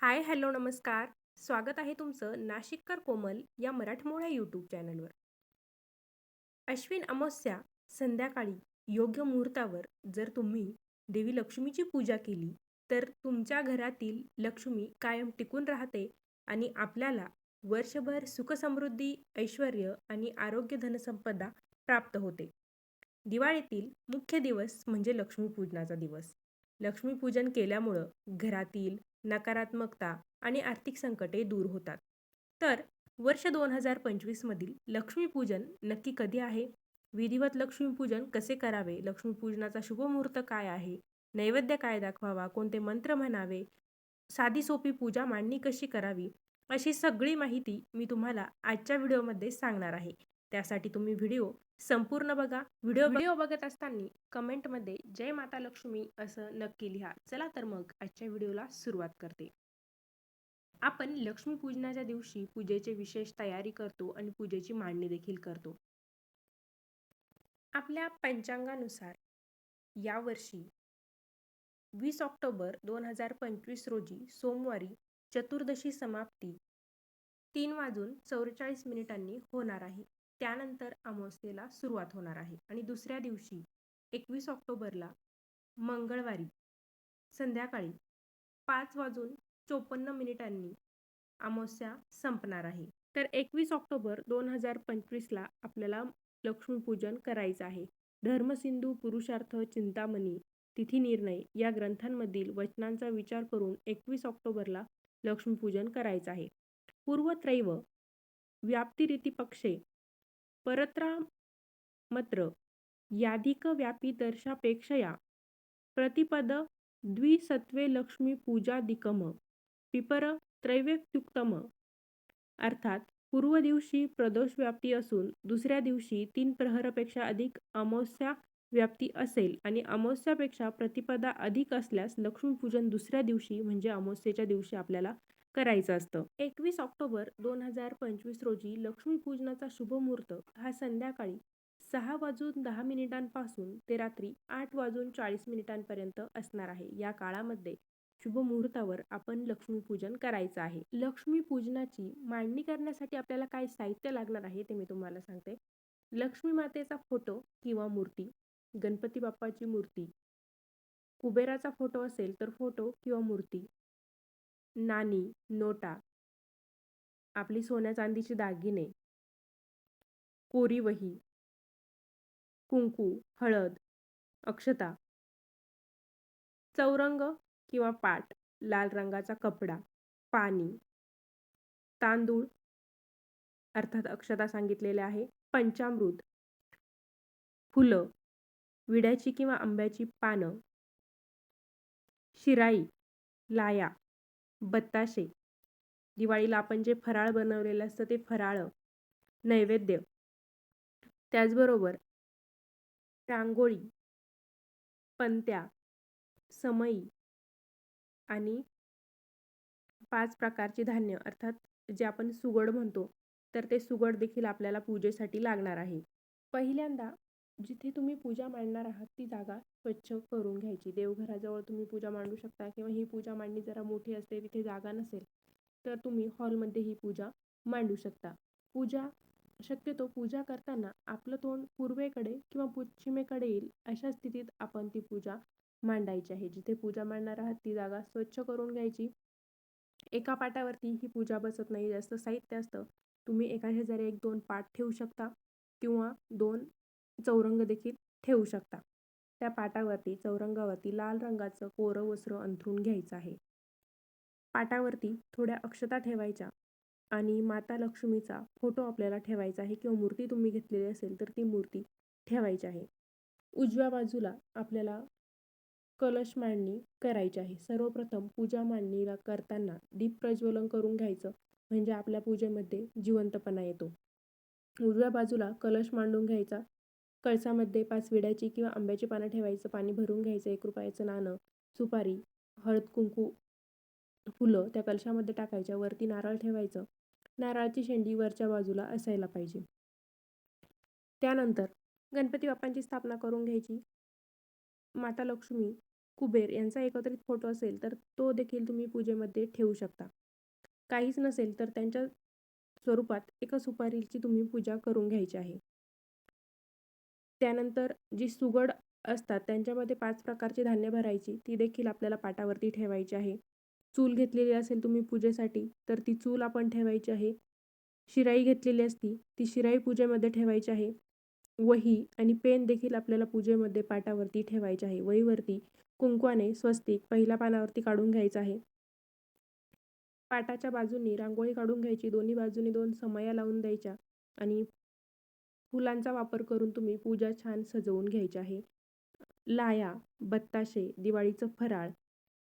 Hi hello नमस्कार. स्वागत आहे तुमचं नाशिककर कोमल या मराठमोळ्या यूट्यूब चॅनलवर. अश्विन अमावस्या संध्याकाळी योग्य मुहूर्तावर जर तुम्ही देवी लक्ष्मीची पूजा केली तर तुमच्या घरातील लक्ष्मी कायम टिकून राहते आणि आपल्याला वर्षभर सुखसमृद्धी ऐश्वर आणि आरोग्य धनसंपदा प्राप्त होते. दिवाळीतील मुख्य दिवस म्हणजे लक्ष्मीपूजनाचा दिवस. लक्ष्मीपूजन केल्यामुळं घरातील नकारात्मकता आणि आर्थिक संकटे दूर होतात. तर वर्ष दोन हजार पंचवीसमधील लक्ष्मीपूजन नक्की कधी आहे? विधिवत लक्ष्मीपूजन कसे करावे? लक्ष्मीपूजनाचा शुभमुहूर्त काय आहे? नैवेद्य काय दाखवावा? कोणते मंत्र म्हणावे? साधी सोपी पूजा मांडणी कशी करावी? अशी सगळी माहिती मी तुम्हाला आजच्या व्हिडिओमध्ये सांगणार आहे. त्यासाठी तुम्ही व्हिडिओ संपूर्ण बघा. व्हिडिओ व्हिडिओ बघत असताना कमेंटमध्ये जय माता लक्ष्मी असं नक्की लिहा. चला तर मग आजच्या व्हिडिओला सुरुवात करते. आपण लक्ष्मीपूजनाच्या दिवशी पूजेचे विशेष तयारी करतो आणि पूजेची मांडणी देखील करतो. आपल्या पंचांगानुसार यावर्षी वीस ऑक्टोबर दोन हजार पंचवीस रोजी सोमवारी चतुर्दशी समाप्ती तीन वाजून चौवेचाळीस मिनिटांनी होणार आहे. त्यानंतर अमावस्येला सुरुवात होणार आहे. आणि दुसऱ्या दिवशी एकवीस ऑक्टोबरला मंगळवारी संध्याकाळी पाच वाजून चोपन्न मिनिटांनी अमावस्या संपणार आहे. तर एकवीस ऑक्टोबर दोन हजार पंचवीसला आपल्याला लक्ष्मीपूजन करायचं आहे. धर्मसिंधू पुरुषार्थ चिंतामणी तिथी निर्णय या ग्रंथांमधील वचनांचा विचार करून एकवीस ऑक्टोबरला लक्ष्मीपूजन करायचं आहे. पूर्वत्रैव व्याप्तिरीती पक्षे परत्रामत्र याधिक व्यापी दर्शापेक्षया प्रतिपद द्विसत्वे लक्ष्मी पूजादिकम पिपर त्रैव्यक्त्युक्तम अर्थात पूर्व दिवशी प्रदोष व्याप्ती असून दुसऱ्या दिवशी तीन प्रहरपेक्षा अधिक अमावस्या व्याप्ती असेल आणि अमावस्यापेक्षा प्रतिपदा अधिक असल्यास लक्ष्मीपूजन दुसऱ्या दिवशी म्हणजे अमावस्येच्या दिवशी आपल्याला करायचं असतं. एकवीस ऑक्टोबर दोन हजार पंचवीस रोजी लक्ष्मीपूजनाचा शुभमुहूर्त हा संध्याकाळी सहा वाजून दहा मिनिटांपासून ते रात्री आठ वाजून चाळीस मिनिटांपर्यंत असणार आहे. या काळामध्ये शुभ मुहूर्तावर आपण लक्ष्मीपूजन करायचं आहे. लक्ष्मीपूजनाची मांडणी करण्यासाठी आपल्याला काय साहित्य लागणार आहे ते मी तुम्हाला सांगते. लक्ष्मी मातेचा फोटो किंवा मूर्ती गणपती बाप्पाची मूर्ती कुबेराचा फोटो असेल तर फोटो किंवा मूर्ती नाणी नोटा. आपली सोन्या चांदीची दागिने. कोरी वही कुंकू हळद अक्षता. चौरंग किंवा पाट लाल रंगाचा कपडा पाणी. तांदूळ. अर्थात अक्षता सांगितलेले आहे पंचामृत. फुलं विड्याची किंवा आंब्याची पानं. शिराई लाया. बत्ताशे. दिवाळीला आपण जे फराळ बनवलेलं असतं ते फराळ नैवेद्य. त्याचबरोबर रांगोळी पंत्या समई आणि पाच प्रकारची धान्य अर्थात जे आपण सुगड म्हणतो तर ते सुगड देखील आपल्याला पूजेसाठी लागणार आहे. पहिल्यांदा जिथे तुम्ही पूजा मांडणार आहात ती जागा स्वच्छ करून घ्यायची. देवघराजवळ तुम्ही पूजा मांडू शकता किंवा ही पूजा मांडणी जरा मोठी असते तिथे जागा नसेल तर तुम्ही हॉलमध्ये ही पूजा मांडू शकता. पूजा शक्यतो पूजा करताना आपलं तोंड पूर्वेकडे किंवा पश्चिमेकडे येईल अशा स्थितीत आपण ती पूजा मांडायची आहे. जिथे पूजा मांडणार आहात ती जागा स्वच्छ करून घ्यायची. एका पाटावरती ही पूजा बसत नाही. जास्त साहित्य असतं. तुम्ही एका शेजारी एक दोन पाट ठेवू शकता किंवा दोन चौरंग देखील ठेवू शकता. त्या पाटावरती चौरंगावरती लाल रंगाचं कोरं वस्त्र अंथरून घ्यायचं आहे. पाटावरती थोड्या अक्षता ठेवायच्या आणि माता लक्ष्मीचा फोटो आपल्याला ठेवायचा आहे किंवा मूर्ती तुम्ही घेतलेली असेल तर ती मूर्ती ठेवायची आहे. उजव्या बाजूला आपल्याला कलश मांडणी करायची आहे. सर्वप्रथम पूजा मांडणीला करताना दीप प्रज्वलन करून घ्यायचं म्हणजे आपल्या पूजेमध्ये जिवंतपणा येतो. उजव्या बाजूला कलश मांडून घ्यायचा कळसामध्ये पाच विड्याची किंवा आंब्याची पानं ठेवायचं पाणी भरून घ्यायचं एक रुपयाचं नाणं सुपारी हळद कुंकू फुलं त्या कलशामध्ये टाकायच्या. वरती नारळ ठेवायचं. नारळाची शेंडी वरच्या बाजूला असायला पाहिजे. त्यानंतर गणपती बाप्पांची स्थापना करून घ्यायची. माता लक्ष्मी कुबेर यांचा एकत्रित फोटो असेल तर तो देखील तुम्ही पूजेमध्ये ठेवू शकता. काहीच नसेल तर त्यांच्या स्वरूपात एका सुपारीची तुम्ही पूजा करून घ्यायची आहे. त्यानंतर जी सुगड असतात त्यांच्यामध्ये पाच प्रकारची धान्य भरायची. ती देखील आपल्याला पाटावरती ठेवायची आहे. चूल घेतलेली असेल तुम्ही पूजेसाठी तर ती चूल आपण ठेवायची आहे. शिराई घेतलेली असती ती शिराई पूजेमध्ये ठेवायची आहे. वही आणि पेन देखील आपल्याला पूजेमध्ये पाटावरती ठेवायचे आहे. वहीवरती कुंकवाने स्वस्तिक पहिल्या पानावरती काढून घ्यायचं आहे. पाटाच्या बाजूनी रांगोळी काढून घ्यायची. दोन्ही बाजूनी दोन समया लावून द्यायच्या आणि फुलांचा वापर करून तुम्ही पूजा छान सजवून घ्यायची आहे. लाया बत्ताशे दिवाळीचं फराळ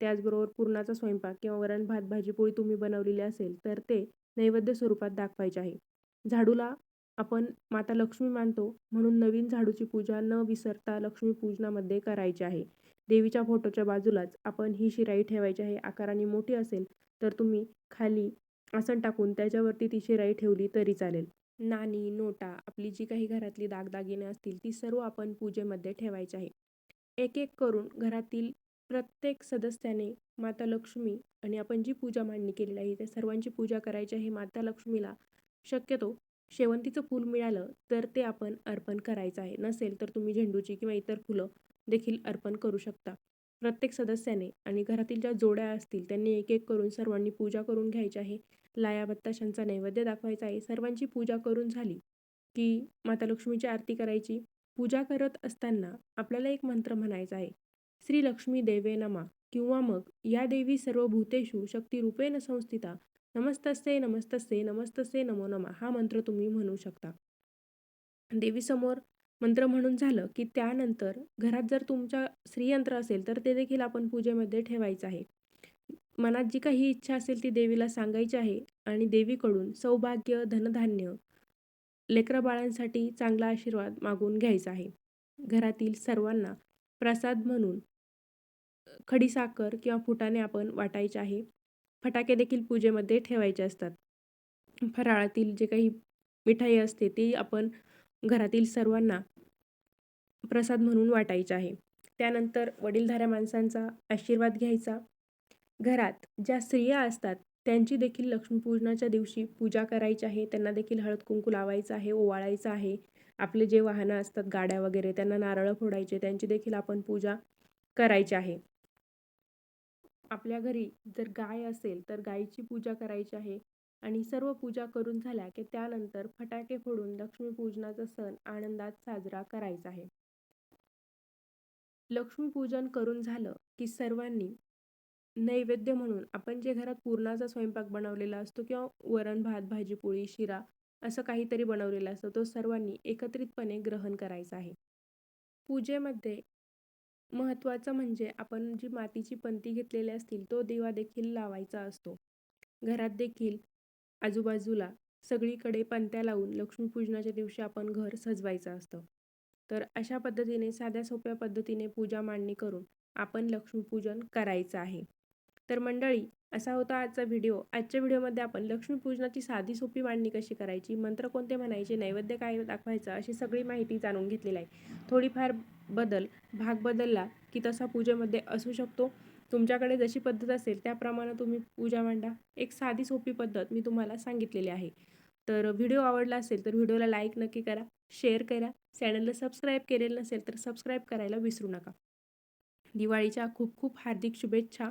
त्याचबरोबर पुरणाचा स्वयंपाक किंवा वरण भात भाजीपोळी तुम्ही बनवलेली असेल तर ते नैवेद्य स्वरूपात दाखवायचे आहे. झाडूला आपण माता लक्ष्मी मानतो म्हणून नवीन झाडूची पूजा न विसरता लक्ष्मी पूजनामध्ये करायची आहे. देवीच्या फोटोच्या बाजूलाच आपण ही शिराई ठेवायची आहे. आकाराने मोठी असेल तर तुम्ही खाली आसन टाकून त्याच्यावरती ती शिराई ठेवली तरी चालेल. नाणी नोटा आपली जी काही घरातली दागदागिने असतील ती सर्व आपण पूजेमध्ये ठेवायची आहे. एक एक करून घरातील प्रत्येक सदस्याने माता लक्ष्मी आणि आपण जी पूजा मांडणी केलेली आहे त्या सर्वांची पूजा करायची आहे माता लक्ष्मीला शक्यतो शेवंतीचं फूल मिळालं तर ते आपण अर्पण करायचं आहे. नसेल तर तुम्ही झेंडूची किंवा इतर फुलं देखील अर्पण करू शकता. प्रत्येक सदस्याने आणि घरातील ज्या जोड्या असतील त्यांनी एक एक करून सर्वांनी पूजा करून घ्यायची आहे. लाया बत्ताशांचा नैवेद्य दाखवायचा आहे. सर्वांची पूजा करून झाली की माता लक्ष्मीची आरती करायची. पूजा करत असताना आपल्याला एक मंत्र म्हणायचा आहे. श्री लक्ष्मी देवे नमा. किंवा मग या देवी सर्व भूतेषु शक्तिरूपेण संस्थिता. नमस्तस्ते नमस्तस्ते नमस्तस्ते नमो नमा. हा मंत्र तुम्ही म्हणू शकता. देवीसमोर मंत्र म्हणून झालं की त्यानंतर घरात जर तुमच्या श्रीयंत्र असेल तर ते देखील आपण पूजेमध्ये ठेवायचं आहे. मनात जी काही इच्छा असेल ती देवीला सांगायची आहे आणि देवीकडून सौभाग्य धनधान्य लेकराबाळांसाठी चांगला आशीर्वाद मागून घ्यायचा आहे. घरातील सर्वांना प्रसाद म्हणून खडीसाखर किंवा फुटाणे आपण वाटायचे आहे. फटाके देखील पूजेमध्ये ठेवायचे असतात. फराळातील जे काही मिठाई असते ती आपण घरातील सर्वांना प्रसाद म्हणून वाटायचे आहे. त्यानंतर वडीलधाऱ्या माणसांचा आशीर्वाद घ्यायचा. घरात ज्या स्त्रिया असतात त्यांची देखील लक्ष्मीपूजनाच्या दिवशी पूजा करायची आहे. त्यांना देखील हळद कुंकू लावायचं आहे ओवाळायचं आहे. आपले जे वाहनं असतात गाड्या वगैरे त्यांना नारळ फोडायचे त्यांची देखील आपण पूजा करायची आहे. आपल्या घरी जर गाय असेल तर गायीची पूजा करायची आहे. आणि सर्व पूजा करून झाल्या की त्यानंतर फटाके फोडून लक्ष्मीपूजनाचा सण आनंदात साजरा करायचा आहे. लक्ष्मीपूजन करून झालं की सर्वांनी नैवेद्य म्हणून. आपण जे घरात पुरणाचा स्वयंपाक बनवलेला असतो किंवा वरण भात भाजी पोळी शिरा असं काहीतरी बनवलेलं असतं तो सर्वांनी एकत्रितपणे ग्रहण करायचा आहे. पूजेमध्ये महत्त्वाचं म्हणजे आपण जी मातीची पंती घेतलेली असतील तो दिवा देखील लावायचा असतो. घरात देखील आजूबाजूला सगळीकडे पंत्या लावून लक्ष्मीपूजनाच्या दिवशी आपण घर सजवायचं असतं. तर अशा पद्धतीने साध्या सोप्या पद्धतीने पूजा मांडणी करून आपण लक्ष्मीपूजन करायचं आहे. तर मंडळी असा होता आजचा व्हिडिओ. आजच्या व्हिडिओमध्ये आपण लक्ष्मीपूजनाची साधी सोपी मांडणी कशी करायची मंत्र कोणते म्हणायचे नैवेद्य काय दाखवायचं अशी सगळी माहिती जाणून घेतलेली आहे. थोडीफार बदल भाग बदलला की तसा पूजेमध्ये असू शकतो. तुमच्याकडे जशी पद्धत असेल त्याप्रमाणे तुम्ही पूजा मांडा. एक साधी सोपी पद्धत मी तुम्हाला सांगितलेली आहे. तर व्हिडिओ आवडला असेल तर व्हिडिओला लाईक नक्की करा शेअर करा. चॅनलला सबस्क्राईब केलेलं नसेल तर सबस्क्राईब करायला विसरू नका. दिवाळीच्या खूप खूप हार्दिक शुभेच्छा.